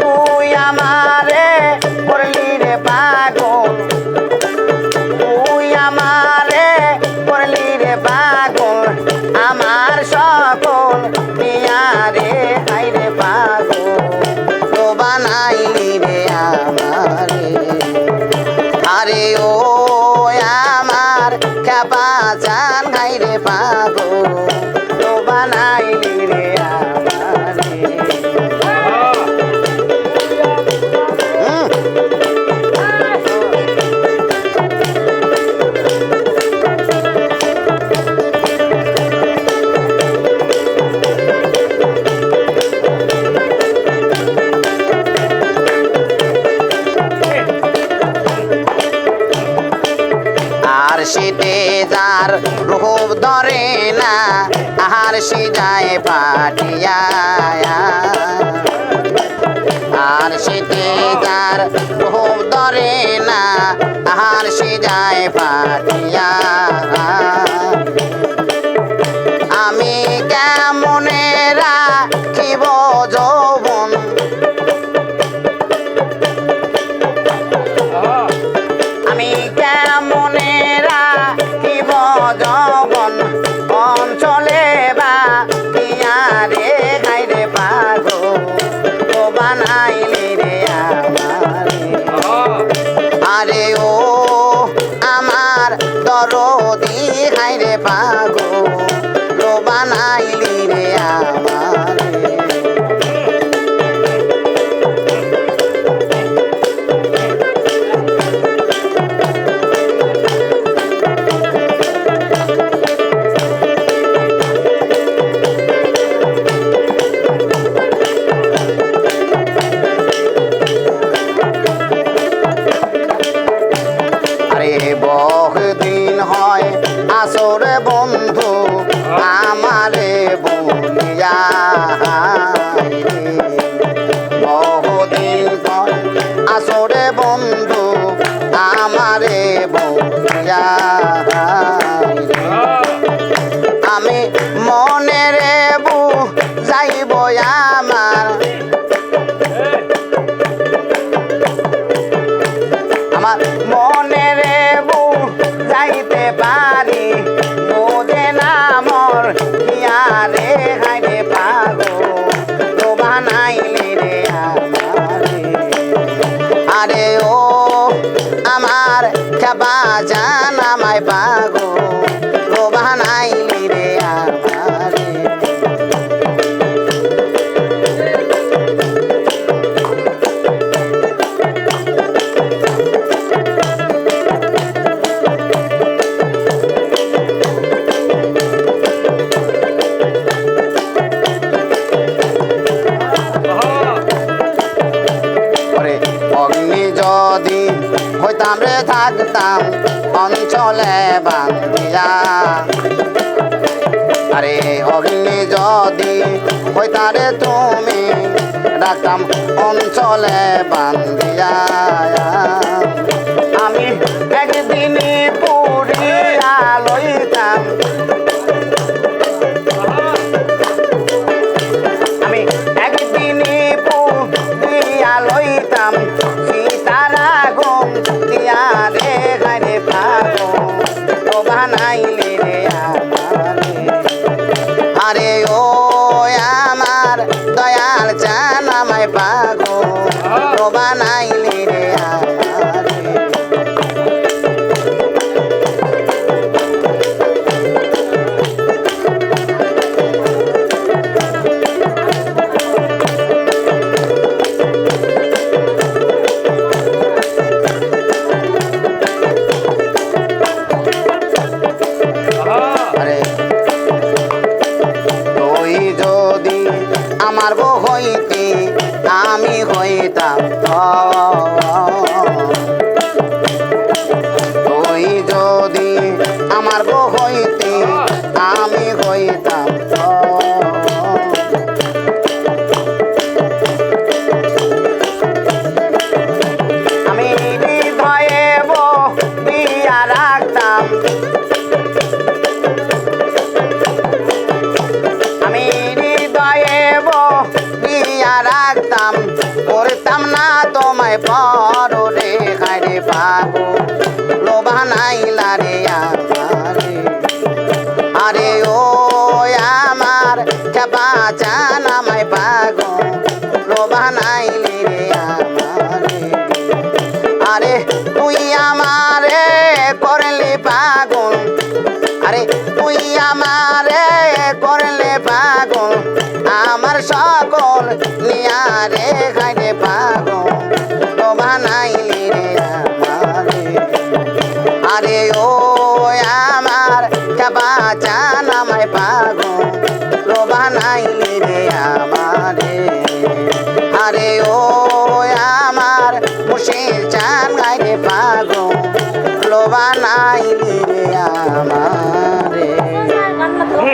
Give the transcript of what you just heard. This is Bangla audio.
তুই আমারে করলি রে পাগল। তুই আমারে করলি রে পাগল। আমার সকল মিয়া রে হাই রে পাগল। তো বানাইলি রে আরে ও আমার খেপা চান খাই রে পাগো তো বানাইলি আর শীতে যার রূপ ধরে না আহার সে যায় পাটিয়া। আর শীতে যার রূপ ধরে না আহার সে যায় পাটিয়া। আমি কেমনে রাখিব যৌবন যবন অঞ্চলে বা রে খাইরে পাগো ও বানাইলি রে আরে ও আমার দরদি পাগো রে। বহুদিন বন্ধু আমারে বলিয়া আমি মনে রে বু যাইব আমার আমার খেপা জান আমায় পাগো থাকতাম অঞ্চলে বাংলা আরে অগ্নি যদি হইতা তারে তুমি রাখতাম অঞ্চলে বান্ধিয়া হইতে হইতি আমি হইতাম তোমায় পার আরে ও আমার মুশির চান গাইরে